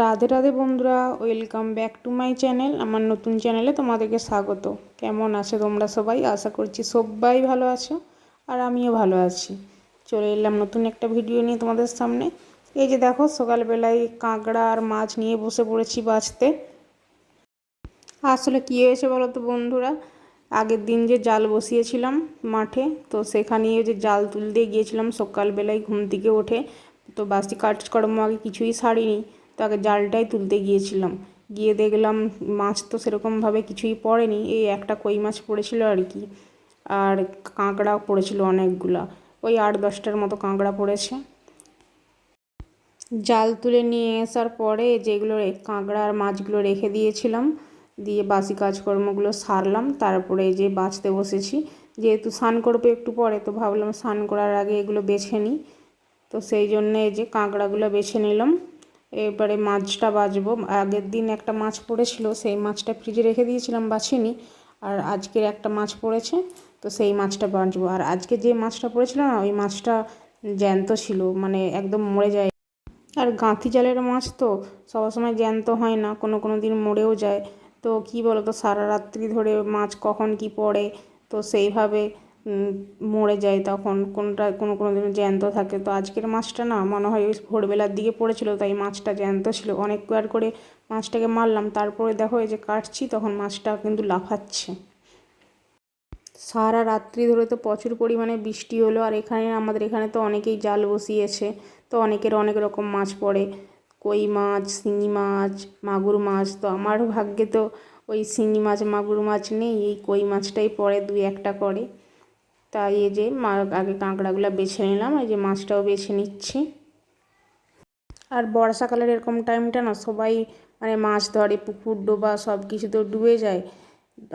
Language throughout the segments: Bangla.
রাধে রাধে বন্ধুরা welcome back to my channel আমার নতুন চ্যানেলে তোমাদেরকে স্বাগত। কেমন আছো তোমরা সবাই? আশা করছি সবাই ভালো আছো আর আমিও ভালো আছি। চলে এলাম নতুন একটা ভিডিও নিয়ে তোমাদের সামনে। এই যে দেখো, সকালবেলায় কাঁকড়া আর মাছ নিয়ে বসে পড়েছি বাঁচতে। আসলে কী হয়েছে বলো তো বন্ধুরা? আগের দিন যে জাল বসিয়েছিলাম মাঠে, তো সেখানে যে জাল তুলতে গিয়েছিলাম সকালবেলায় ঘুম থেকে ওঠে তো বাসি কাজকর্ম আগে কিছুই সারিনি। তো আগে জালটাই তুলতে গিয়েছিলাম। গিয়ে দেখলাম মাছ তো সেরকমভাবে কিছুই পড়েনি, এই একটা কই মাছ পড়েছিল আর কি। আর কাঁকড়া পড়েছিল অনেকগুলা, ওই আট দশটার মতো কাঁকড়া পড়েছে। জাল তুলে নিয়ে আসার পরে যেগুলো কাঁকড়া আর মাছগুলো রেখে দিয়েছিলাম, দিয়ে বাসি কাজকর্মগুলো সারলাম, তারপরে যে বাঁচতে বসেছি। যেহেতু স্নান করব একটু পরে, তো ভাবলাম স্নান করার আগে এগুলো বেছে নিই। তো সেই জন্যে যে কাঁকড়াগুলো বেছে নিলাম। এবারে মাছটা বাজবো। আগের দিন একটা মাছ পড়েছিল, সেই মাছটা ফ্রিজে রেখে দিয়েছিলাম বাছিনি আর আজকের একটা মাছ পড়েছে, তো সেই মাছটা বাঁচবো। আর আজকে যে মাছটা পড়েছিল না, ওই মাছটা জ্যান্ত ছিল মানে একদম মরে যায়। আর গাঁথি জালের মাছ তো সবসময় জ্যান্ত হয় না, কোনো কোনো দিন মরেও যায়। তো কী বলো তো সারা রাত্রি ধরে মাছ কখন কি পড়ে, তো সেইভাবে মরে যায় তখন। কোনটা, কোনো কোনো দিন জ্যান্ত থাকে। তো আজকের মাছটা না মনে হয় ভোরবেলার দিকে পড়েছিল, তাই মাছটা জ্যান্ত ছিল। অনেক অনেকবার করে মাছটাকে মারলাম। তারপরে দেখো এই যে কাটছি, তখন মাছটা কিন্তু লাফাচ্ছে। সারা রাত্রি ধরে তো প্রচুর পরিমাণে বৃষ্টি হলো। আর এখানে, আমাদের এখানে তো অনেকেই জাল বসিয়েছে। তো অনেকের অনেক রকম মাছ পড়ে। কই মাছ, শিঙি মাছ, মাগুর মাছ। তো আমার ভাগ্যে তো ওই শিঙি মাছ, মাগুর মাছ নেই। এই কই মাছটাই পড়ে দুই একটা করে। তাই এই যে মা, আগে কাঁকড়াগুলো বেছে নিলাম, এই যে মাছটাও বেছে নিচ্ছি। আর বর্ষাকালের এরকম টাইমটা না, সবাই মানে মাছ ধরে, পুকুর ডোবা সব কিছু তো ডুবে যায়।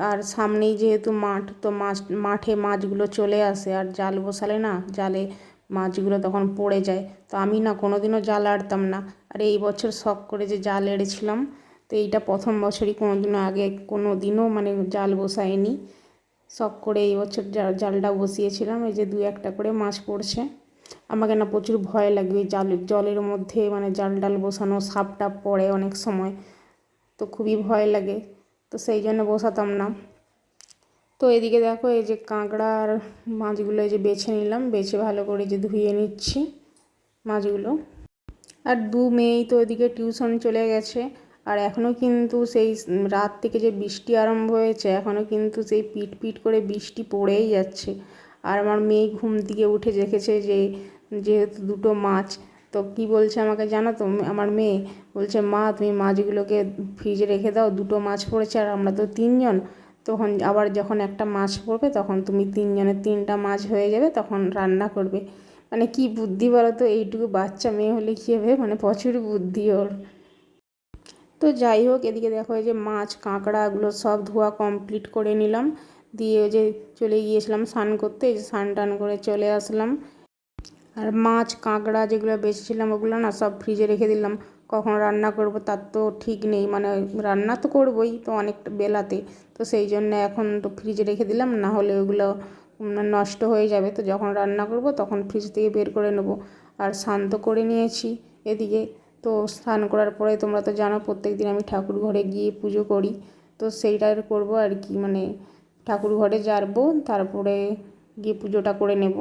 আর সামনেই যেহেতু মাঠ, তো মাছ, মাঠে মাছগুলো চলে আসে, আর জাল বসালে না, জালে মাছগুলো তখন পড়ে যায়। তো আমি না কোনো দিনও জাল আড়তাম না। আর এই বছর শখ করে যে জাল এড়েছিলাম, তো এইটা প্রথম বছরই কোনো দিনও আগে কোনো দিনও মানে জাল বসায়নি শখ করে এই বছর জালটা বসিয়েছিলাম, এই যে দু একটা করে মাছ পড়ছে। আমাকে না প্রচুর ভয় লাগে ওই জাল, জলের মধ্যে মানে জাল ডাল বসানো, সাপ টাপ পড়ে অনেক সময়, তো খুবই ভয় লাগে, তো সেই জন্য বসাতাম না। তো এদিকে দেখো এই যে কাঁকড়া আর মাছগুলো এই যে বেছে নিলাম, বেছে ভালো করে যে ধুয়ে নিচ্ছি মাছগুলো। আর দু মেয়েই তো ওইদিকে টিউশন চলে গেছে আর এখনও কিন্তু সেই রাত থেকে যে বৃষ্টি আরম্ভ হয়েছে এখনও কিন্তু সেই পিট পিট করে বৃষ্টি পড়েই যাচ্ছে। আর আমার মেয়ে ঘুম থেকে উঠে দেখেছে যে, যেহেতু দুটো মাছ, তো কি বলছে আমাকে জানো তো? আমার মেয়ে বলছে, মা, তুমি মাছগুলোকে ফ্রিজে রেখে দাও, দুটো মাছ পড়েছে আর আমরা তো তিনজন। তখন আবার যখন একটা মাছ পড়বে, তখন তুমি তিনজনের তিনটা মাছ হয়ে যাবে, তখন রান্না করবে। মানে কি বুদ্ধি বলো তো? এইটুকু বাচ্চা মেয়ে হলে কী হবে? মানে প্রচুর বুদ্ধি ওর। তো যাই হোক, এদিকে দেখো এই যে মাছ কাঁকড়াগুলো সব ধোয়া কমপ্লিট করে নিলাম। দিয়ে ওই যে চলে গিয়েছিলাম স্নান করতে, এই যে স্নান টান করে চলে আসলাম। আর মাছ, কাঁকড়া যেগুলো বেঁচেছিলাম ওগুলো না সব ফ্রিজে রেখে দিলাম। কখন রান্না করব তার তো ঠিক নেই মানে রান্না তো করবই তো অনেকটা বেলাতে। তো সেই জন্য এখন তো ফ্রিজে রেখে দিলাম, না হলে ওগুলো নষ্ট হয়ে যাবে। তো যখন রান্না করব তখন ফ্রিজ থেকে বের করে নেব। আর শান্ত করে নিয়েছি। এদিকে তো স্নান করার পরে তোমরা তো জানো প্রত্যেক দিন আমি ঠাকুর ঘরে গিয়ে পুজো করি। তো সেইটাই করব আর কি মানে ঠাকুর ঘরে যাব তারপরে গিয়ে পুজোটা করে নেব।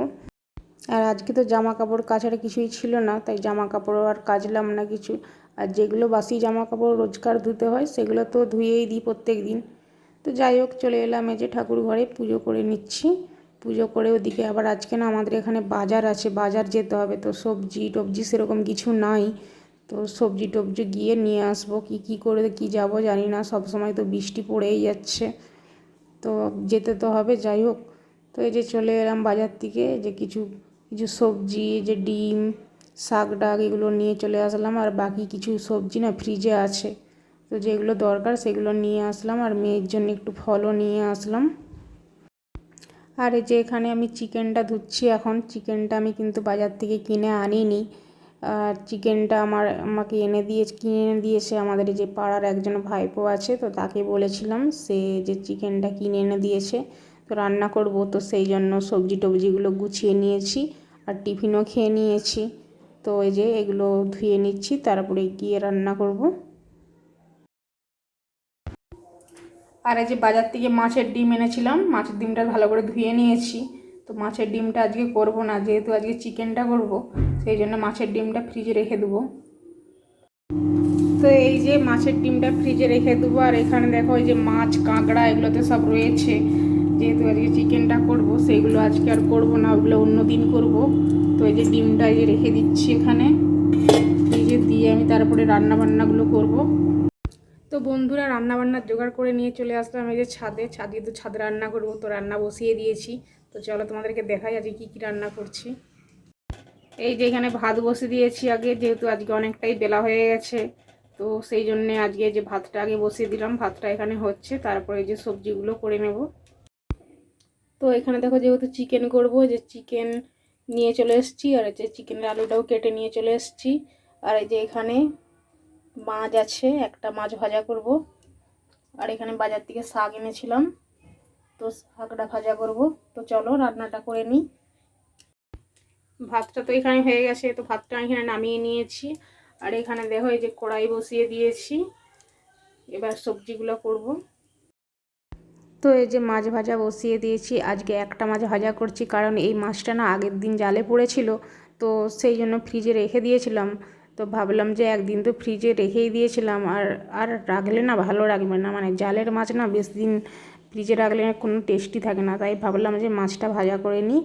আর আজকে তো জামা কাপড় কাচার কিছুই ছিল না, তাই জামা কাপড়ও আর কাচলাম না কিছু। আর যেগুলো বাসি জামা কাপড় রোজকার ধুতে হয়, সেগুলো তো ধুয়েই দিই প্রত্যেক দিন। তো যাই হোক, চলে এলাম এই যে ঠাকুর ঘরে পুজো করে নিচ্ছি। পুজো করে ওদিকে আবার আজকে না আমাদের এখানে বাজার আছে, বাজার যেতে হবে। তো সবজি টবজি সেরকম কিছু নাই। তো সবজি টবজি গিয়ে নিয়ে আসব, কি কি করে, কি যাব জানি না, সব সময় তো বৃষ্টি পড়েই যাচ্ছে। তো যেতে তো হবে, যাই হোক। তো এই যে চলে এলাম বাজার থেকে, যে কিছু কিছু সবজি, যে ডিম, শাক, ডাক এগুলো নিয়ে চলে আসলাম, আর বাকি কিছু সবজি না ফ্রিজে আছে। তো যেগুলো দরকার সেগুলো নিয়ে আসলাম, আর মেয়ের জন্য একটু ফলও নিয়ে আসলাম। আর এই যে এখানে আমি চিকেনটা ধুচ্ছি এখন, চিকেনটা আমি কিন্তু বাজার থেকে কিনে আনিনি। আর চিকেনটা আমার, আমাকে এনে দিয়ে, কিনে এনে দিয়েছে আমাদের যে পাড়ার একজন ভাইপো আছে, তো তাকে বলেছিলাম সে যে চিকেনটা কিনে এনে দিয়েছে, তো রান্না করব, তো সেই জন্য সবজি টবজিগুলো গুছিয়ে নিয়েছি আর টিফিনও খেয়ে নিয়েছি। তো এই যে এগুলো ধুয়ে নিচ্ছি, তারপরে গিয়ে রান্না করব। আর এই যে বাজার থেকে মাছের ডিম এনেছিলাম, মাছের ডিমটা ভালো করে ধুয়ে নিয়েছি, তো মাছের ডিমটা আজকে করব না, যেহেতু আজকে চিকেনটা করব সেই জন্য মাছের ডিমটা ফ্রিজে রেখে দেবো। তো এই যে মাছের ডিমটা ফ্রিজে রেখে দেবো, আর এখানে দেখো এই যে মাছ, কাঁকড়া এগুলোতে সব রয়েছে। যেহেতু আজকে চিকেনটা করব সেইগুলো আজকে আর করব না, ওগুলো অন্য দিন করব। তো এই যে ডিমটা এই যে রেখে দিচ্ছি এখানে। ফ্রিজে দিয়ে আমি তারপরে রান্না বান্নাগুলো করব। তো বন্ধুরা রান্না বান্নার জোগাড় করে নিয়ে চলে আসলাম এই যে ছাদে। ছাদে তো ছাদে রান্না করব, তো রান্না বসিয়ে দিয়েছি। তো চলো তোমাদেরকে দেখাই আজকে কী কী রান্না করছি। এই যে এখানে ভাত বসে দিয়েছি আগে, যেহেতু আজকে অনেকটাই বেলা হয়ে গেছে, তো সেই জন্যে আজকে যে ভাতটা আগে বসিয়ে দিলাম, ভাতটা এখানে হচ্ছে, তারপরে যে সবজিগুলো করে নেব। তো এখানে দেখো যেহেতু চিকেন করব যে চিকেন নিয়ে চলে এসেছি, আর যে চিকেনের আলুটাও কেটে নিয়ে চলে এসেছি, আর এই যে এখানে মাছ আছে, একটা মাছ ভাজা করব, আর এখানে বাজার থেকে শাক এনেছিলাম, তো শাকটা ভাজা করব, তো চলো রান্নাটা করে নিই। ভাতটা তো এখানে হয়ে গেছে, তো ভাতটা আমি এখানে নামিয়ে নিয়েছি। আর এখানে দেখো এই যে কড়াই বসিয়ে দিয়েছি। এবার সবজিগুলো করব। তো এই যে মাছ ভাজা বসিয়ে দিয়েছি। আজকে একটা মাছ ভাজা করছি, কারণ এই মাছটা না আগের দিন জালে পড়েছিল, তো সেই জন্য ফ্রিজে রেখে দিয়েছিলাম। তো ভাবলাম যে একদিন তো ফ্রিজে রেখেই দিয়েছিলাম। আর আর রাখলে না ভালো রাখবে না। মানে জালের মাছ না বেশ দিন ফ্রিজে রাখলে কোনো টেস্টি থাকে না। তাই ভাবলাম যে মাছটা ভাজা করে নিই।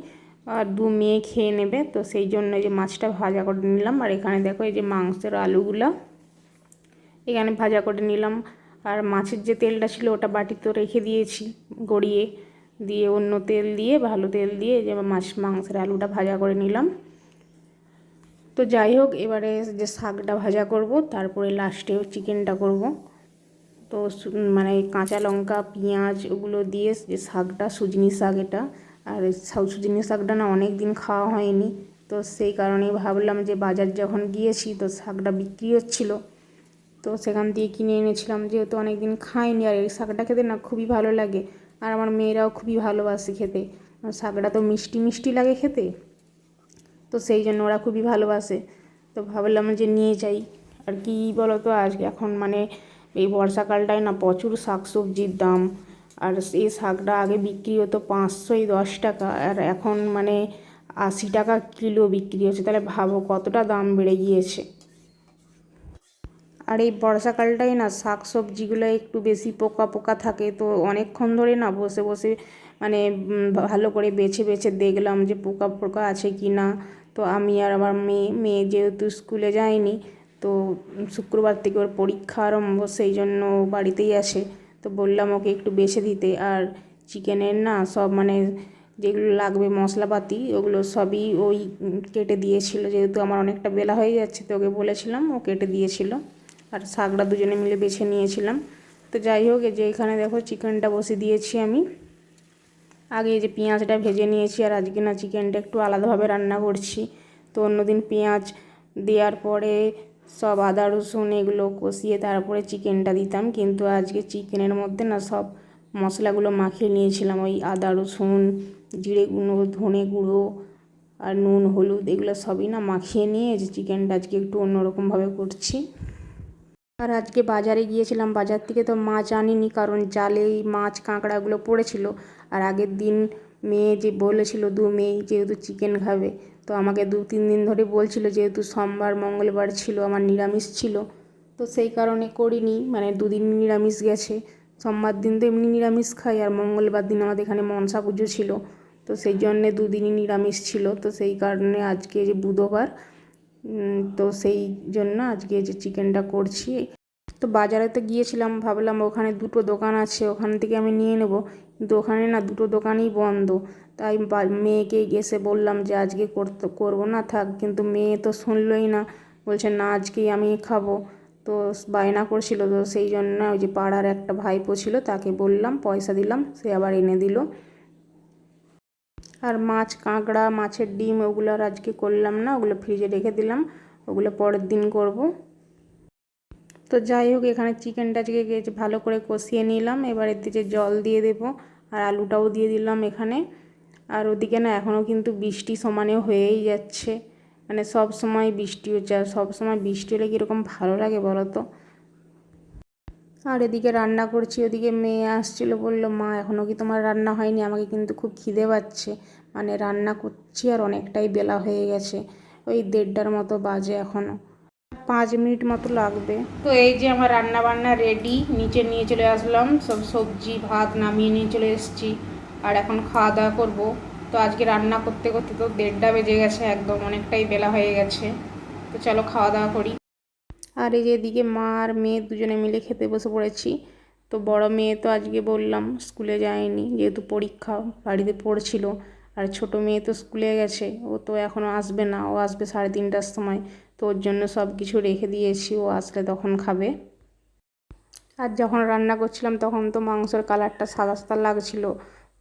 আর দু মেয়ে খেয়ে নেবে, তো সেই জন্য যে মাছটা ভাজা করে নিলাম। আর এখানে দেখো এই যে মাংসের আলুগুলো। এখানে ভাজা করে নিলাম। আর মাছের যে তেলটা ছিল ওটা বাটিতে রেখে দিয়েছি গড়িয়ে। দিয়ে অন্য তেল দিয়ে, ভালো তেল দিয়ে যে মাছ, মাংসের আলুটা ভাজা করে নিলাম। তো যাই হোক, এবারে যে শাকটা ভাজা করব, তারপরে লাস্টেও চিকেনটা করব। তো মানে কাঁচা লঙ্কা, পেঁয়াজ, ওগুলো দিয়ে যে শাকটা, সুজনি শাক এটা আর সুজনি শাকটা না অনেক দিন খাওয়া হয়নি। তো সেই কারণেই ভাবলাম যে বাজার যখন গিয়েছি তো শাকটা বিক্রি হচ্ছিল। তো সেখান দিয়ে কিনে এনেছিলাম, যেহেতু অনেক দিন খাইনি আর এই শাকটা খেতে না খুবই ভালো লাগে। আর আমার মেয়েরাও খুবই ভালোবাসে খেতে। শাকটা তো মিষ্টি মিষ্টি লাগে খেতে। তো সেই জন্য ওরা খুবই ভালোবাসে। তো ভাবলাম যে নিয়ে যাই। আর কি বলো তো আজকে এখন মানে এই বর্ষাকালটায় না প্রচুর শাক সবজির দাম। আর এই শাকটা আগে বিক্রি হতো পাঁচশোই দশ টাকা, আর এখন মানে আশি টাকা কিলো বিক্রি হচ্ছে। তাহলে ভাবো কতটা দাম বেড়ে গিয়েছে। আর এই বর্ষাকালটাই না শাক সবজিগুলো একটু বেশি পোকা পোকা থাকে, তো অনেকক্ষণ ধরে না বসে বসে মানে ভালো করে বেছে বেছে দেখলাম যে পোকা পোকা আছে কি না। তো আমি আর আমার মেয়ে মেয়ে যেহেতু স্কুলে যায়নি, তো শুক্রবার থেকে ওর পরীক্ষা আরম্ভ, সেই জন্য বাড়িতেই আসে তো বললাম ওকে একটু বেছে দিতে। আর চিকেনের না সব মানে যেগুলো লাগবে মশলাপাতি, ওগুলো সবই ওই কেটে দিয়েছিল। যেহেতু আমার অনেকটা বেলা হয়ে যাচ্ছে, তো ওকে বলেছিলাম ও কেটে দিয়েছিল। আর শাকটা দুজনে মিলে বেছে নিয়েছিলাম। তো যাই হোক যে এখানে দেখো চিকেনটা বসে দিয়েছি আমি। আগে যে পেঁয়াজটা ভেজে নিয়েছি, আর আজকে না চিকেনটা একটু আলাদাভাবে রান্না করছি। তো অন্যদিন পেঁয়াজ দেওয়ার পরে সব আদা, রসুন এগুলো কষিয়ে তারপরে চিকেনটা দিতাম। কিন্তু আজকে চিকেনের মধ্যে না সব মশলাগুলো মাখিয়ে নিয়েছিলাম। ওই আদা, রসুন, জিরে গুঁড়ো, ধনে গুঁড়ো আর নুন, হলুদ এগুলো সবই না মাখিয়ে নিয়ে যে চিকেনটা আজকে একটু অন্যরকমভাবে করছি। আর আজকে বাজারে গিয়েছিলাম। বাজার থেকে তো মাছ আনিনি কারণ জালেই মাছ, কাঁকড়াগুলো পড়েছিল। আর আগের দিন মেয়ে যে বলেছিল, দু মেয়ে যেহেতু চিকেন খাবে তো আমাকে দু তিন দিন ধরে বলছিল যেহেতু সোমবার, মঙ্গলবার ছিল, আমার নিরামিষ ছিল, তো সেই কারণে করিনি মানে দুদিন নিরামিষ গেছে। সোমবার দিন তো এমনি নিরামিষ খাই আর মঙ্গলবার দিন আমাদের এখানে মনসা পুজো ছিল, তো সেই জন্যে দুদিনই নিরামিষ ছিল, তো সেই কারণে আজকে যে বুধবার তো সেই জন্য আজকে যে চিকেনটা করছি। তো বাজারে তো গিয়েছিলাম, ভাবলাম ওখানে দুটো দোকান আছে, ওখান থেকে আমি নিয়ে নেব, কিন্তু ওখানে না দুটো দোকানই বন্ধ তাই মেয়েকে এসে বললাম যে, আজকে করতে, করব না, থাক। কিন্তু মেয়ে তো শুনলই না। বলছে, না, আজকেই আমি খাব। তো বায়না করছিল, তো সেই জন্য ওই যে পাড়ার একটা ভাইপো ছিল, তাকে বললাম, পয়সা দিলাম, সে আবার এনে দিল। আর মাছ, কাঁকড়া, মাছের ডিম ওগুলো আর আজকে করলাম না, ওগুলো ফ্রিজে রেখে দিলাম, ওগুলো পরের দিন করব। তো যাই হোক, এখানে চিকেনটা আজকে ভালো করে কষিয়ে নিলাম। এবার এর দিকে জল দিয়ে দেবো, আর আলুটাও দিয়ে দিলাম এখানে। আর ওদিকে না এখনও কিন্তু বৃষ্টি সমানেও হয়েই যাচ্ছে। মানে সব সময় বৃষ্টি হচ্ছে, আর সব সময় বৃষ্টি হলে কীরকম ভালো লাগে বলো তো? আর এদিকে রান্না করছি, ওদিকে মেয়ে আসছিল, বলল, মা এখনও কি তোমার রান্না হয়নি? আমাকে কিন্তু খুব খিদে পাচ্ছে। মানে রান্না করছি আর অনেকটাই বেলা হয়ে গেছে, ওই দেড়টার মতো বাজে এখনও পাঁচ মিনিট মতো লাগবে। তো এই যে আমার রান্না বান্না রেডি নিচে নিয়ে চলে আসলাম, সব সবজি, ভাত নামিয়ে নিয়ে চলে এসেছি। আর এখন খাওয়া দাওয়া করব। তো আজকে রান্না করতে করতে তো দেড়টা বেজে গেছে একদম, অনেকটাই বেলা হয়ে গেছে। তো চলো খাওয়া দাওয়া করি। আর এই যে এদিকে মা আর মেয়ে দুজনে মিলে খেতে বসে পড়েছি। তো বড় মেয়ে তো আজকে বললাম স্কুলে যায়নি, যেহেতু পরীক্ষা বাড়িতে পড়ছিল। আর ছোট মেয়ে তো স্কুলে গেছে, ও তো এখনও আসবে না, ও আসবে সাড়ে তিনটার সময়। তো ওর জন্য সব কিছু রেখে দিয়েছি, ও আসলে তখন খাবে। আর যখন রান্না করছিলাম তখন তো মাংসের কালারটা সাদা সাদা লাগছিল।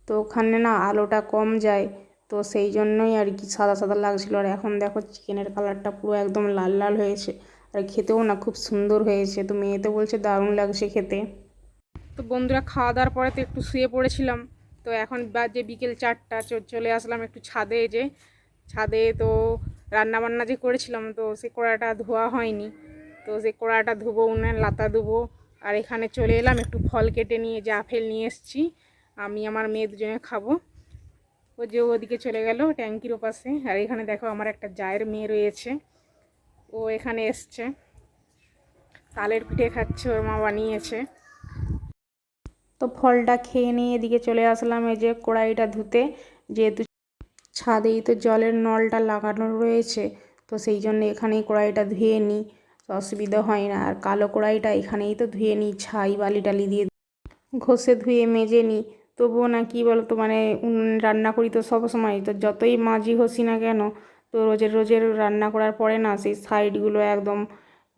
তো ওখানে না আলোটা কম যায়। তো সেই জন্যই আর কি সাদা সাদা লাগছিল। আর এখন দেখো চিকেনের কালারটা পুরো একদম লাল লাল হয়েছে। আর খেতেও না খুব সুন্দর হয়েছে। তো মেয়ে তো বলছে দারুণ লাগছে খেতে। তো বন্ধুরা খাওয়া দাওয়ার পরে তো একটু শুয়ে পড়েছিলাম। তো এখন বাজে বিকেল চারটা। চলে আসলাম একটু ছাদে যে, ছাদে তো রান্না বান্না যে করেছিলাম তো সে কড়াটা ধোয়া হয়নি। তো সে কড়াটা ধুবো উনে লাতা ধুবো। আর এখানে চলে এলাম একটু ফল কেটে নিয়ে যে আপেল নিয়ে এসেছি। আমি আমার মেয়ে দুজনে খাব। ও যে ওদিকে চলে গেল ট্যাঙ্কির ওপাশে। আর এখানে দেখো আমার একটা জায়ের মেয়ে রয়েছে। ও এখানে এসছে। তালের পিঠে খাচ্ছে, ওর মা বানিয়েছে। তো ফলটা খেয়ে নিয়ে এদিকে চলে আসলাম এই যে কড়াইটা ধুতে। যেহেতু ছাদেই তো জলের নলটা লাগানো রয়েছে, তো সেই জন্য এখানেই কড়াইটা ধুয়ে নিই। অসুবিধা হয় না। আর কালো কড়াইটা এখানেই তো ধুয়ে নিই, ছাই বালি টালি দিয়ে ঘষে ধুয়ে মেজে নিই। তবুও না কী বলতো মানে রান্না করি তো সব সময়, তো যতই মাঝি ঘষি না কেন, তো রোজের রোজের রান্না করার পরে না সেই সাইডগুলো একদম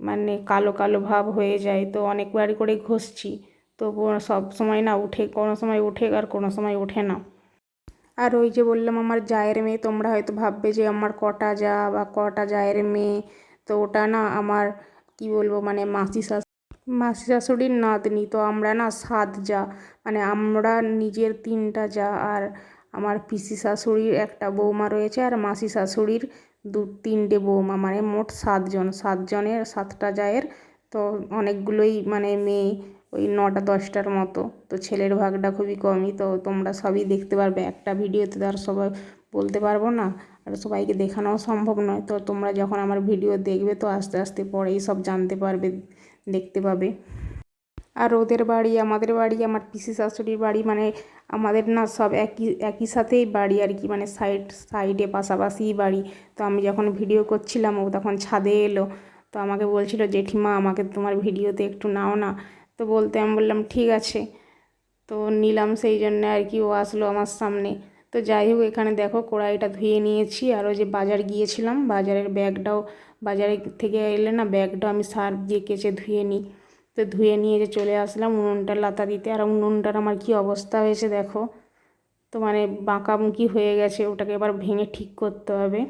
মানে কালো কালো ভাব হয়ে যায়, তো অনেকবার করে ঘষছি। তবুও সব সময় না উঠে, কোনো সময় উঠে আর কোনো সময় ওঠে না। আর ওই যে বললাম আমার জায়ের মেয়ে, তোমরা হয়তো ভাববে যে আমার কটা যা বা কটা জায়ের মেয়ে, তো ওটা না আমার কি বলব মানে মাসি শাশ মাসি শাশুড়ির নাতনি, তো আমরা না সাত যা মানে আমরা নিজের তিনটা যা, আর আমার পিসি শাশুড়ির একটা বৌমা রয়েছে, আর মাসি শাশুড়ির দু, তিনটে বৌমা মানে মোট সাতজন, সাতজনের সাতটা জায়ের, তো অনেকগুলোই মানে মেয়ে, ওই নটা, দশটার মতো, তো ছেলের ভাগটা খুবই কমই, তো তোমরা সবই দেখতে পারবে, একটা ভিডিওতে তো আর সবাই বলতে পারব না, আর সবাইকে দেখানোও সম্ভব নয়, তো তোমরা যখন আমার ভিডিও দেখবে, তো আস্তে আস্তে পরেই সব জানতে পারবে দেখতে পাবে। আর ওদের বাড়ি, আমাদের বাড়ি, আমার পিসি শাশুড়ির বাড়ি মানে আমাদের না সব একই একই সাথেই বাড়ি আর কি মানে সাইড সাইডে পাশাপাশিই বাড়ি। তো আমি যখন ভিডিও করছিলাম, ও তখন ছাদে এলো। তো আমাকে বলছিল, জেঠিমা, আমাকে তোমার ভিডিওতে একটু নাও না। তো বলতে আমি বললাম, ঠিক আছে। তো নিলাম, সেই জন্য আর কি ও আসলো আমার সামনে। তো যাই হোক, এখানে দেখো কড়াইটা ধুয়ে নিয়েছি আর ওই যে বাজার গিয়েছিলাম, বাজারের ব্যাগটাও, বাজারে থেকে এলে না ব্যাগটাও আমি সার্ফ দিয়ে কেচে ধুয়ে নিই। তো ধুয়ে নিয়ে যে চলে আসলাম উনুনটা লাতা দিতে, আর উনুনটার আমার কি অবস্থা হয়েছে দেখো। তো মানে বাঁকামুখি হয়ে গেছে, ওটাকে এবার ভেঙে ঠিক করতে হবে।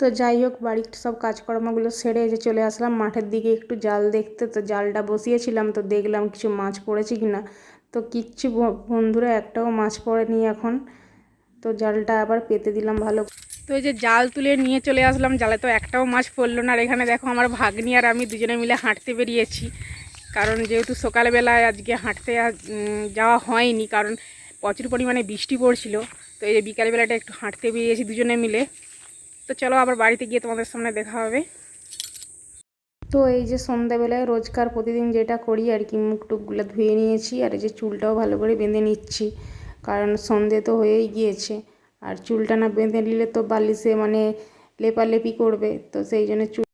তো যাই হোক, বাড়ির সব কাজকর্মগুলো সেরে যে চলে আসলাম, মাঠের দিকে একটু জাল দেখতে, তো জালটা বসিয়েছিলাম, তো দেখলাম কিছু মাছ পড়েছে কি না তো কিচ্ছু বন্ধুরা একটাও মাছ পড়েনি এখন। তো জালটা আবার পেতে দিলাম ভালো। তো এই যে জাল তুলে নিয়ে চলে আসলাম, জালে তো একটাও মাছ পড়ল না। আর এখানে দেখো আমার ভাগ্নি আর আমি দুজনে মিলে হাঁটতে বেরিয়েছি। কারণ যেহেতু সকালবেলায় আজকে হাঁটতে যাওয়া হয়নি, কারণ প্রচুর পরিমাণে বৃষ্টি পড়ছিল। তো এই যে বিকালবেলাটা একটু হাঁটতে বেরিয়েছি দুজনে মিলে। তো চলো আবার বাড়িতে গিয়ে তোমাদের সামনে দেখা হবে। তো এই যে সন্ধ্যাবেলায় রোজকার প্রতিদিন যেটা করি আর কি, মুখ টুকগুলো ধুয়ে নিয়েছি আর এই যে চুলটাও ভালো করে বেঁধে নিচ্ছি। কারণ সন্ধে তো হয়েই গিয়েছে। আর চুলটা না বেঁধে নিলে তো বালিশে মানে লেপালেপি করবে। তো সেই জন্য চুল,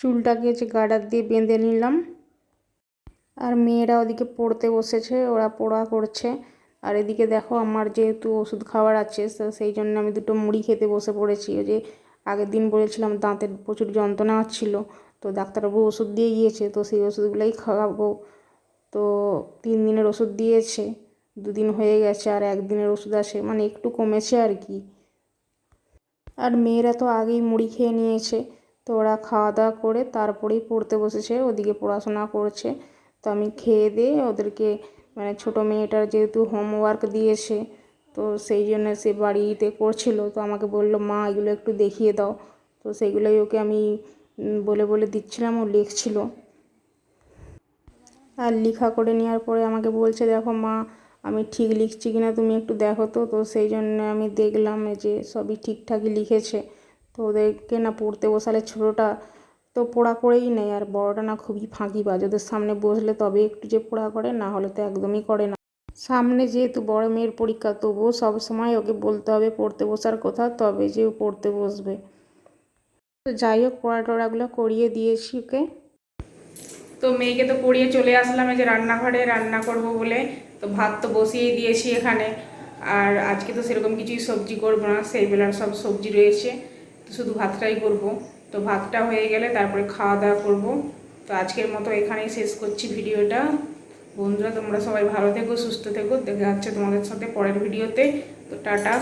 চুলটাকে যে গার্ডার দিয়ে বেঁধে নিলাম। আর মেয়েরা ওদিকে পড়তে বসেছে, ওরা পড়া করছে। আর এদিকে দেখো আমার যেহেতু ওষুধ খাওয়ার আছে, তো সেই জন্য আমি দুটো মুড়ি খেতে বসে পড়েছি। ওই যে আগের দিন বলেছিলাম দাঁতের প্রচুর যন্ত্রণা হচ্ছিল, তো ডাক্তারবাবু ওষুধ দিয়ে গিয়েছে, তো সেই ওষুধগুলোই খাওয়াবো। তো তিন দিনের ওষুধ দিয়েছে, দুদিন হয়ে গেছে আর একদিনের ওষুধ আছে মানে একটু কমেছে আর কি। আর মেয়েরা তো আগেই মুড়ি খেয়ে নিয়েছে, তো ওরা খাওয়া দাওয়া করে তারপরেই পড়তে বসেছে, ওদিকে পড়াশোনা করছে। তো আমি খেয়ে দিয়ে ওদেরকে মানে ছোটো মেয়েটার যেহেতু হোমওয়ার্ক দিয়েছে তো সেই জন্য সে বাড়িতে করছিল। তো আমাকে বলল, মা, এগুলো একটু দেখিয়ে দাও। তো সেগুলোই ওকে আমি বলে বলে দিচ্ছিলাম, ও লিখছিল। আর লেখা করে নেওয়ার পরে আমাকে বলছে, দেখো মা, আমি ঠিক লিখছি কিনা তুমি একটু দেখো তো। তো সেই জন্য আমি দেখলাম যে সবই ঠিকঠাকই লিখেছে। তো ওদেরকে না পড়তে বসালে ছোটোটা তো পড়া করেই নেয়, আর বড়টা না খুবই ফাঁকিবাজ। ওদের সামনে বসলে তবে একটু যে পড়া করে, না হলে তো একদমই করে না। সামনে যেহেতু বড় মেয়ের পরীক্ষা, তবুও সবসময় ওকে বলতে হবে পড়তে বসার কথা, তবে যে ও পড়তে বসবে। তো যাই হোক পড়া টড়াগুলো করিয়ে দিয়েছি ওকে। তো মেয়েকে তো পড়িয়ে চলে আসলাম, এই যে রান্নাঘরে রান্না করব বলে। তো ভাত তো বসিয়েই দিয়েছি এখানে। আর আজকে তো সেরকম কিছুই সবজি করব না সেই বেলার সব সবজি রয়েছে। তো শুধু ভাতটাই করব। তো ভাতটা হয়ে গেলে তারপরে খাওয়া দাওয়া করব। তো আজকের মতো এখানেই শেষ করছি ভিডিওটা। বন্ধুরা, তোমরা সবাই ভালো থেকো, সুস্থ থেকো। দেখা যাচ্ছে তোমাদের সাথে পরের ভিডিওতে। তো টাটা।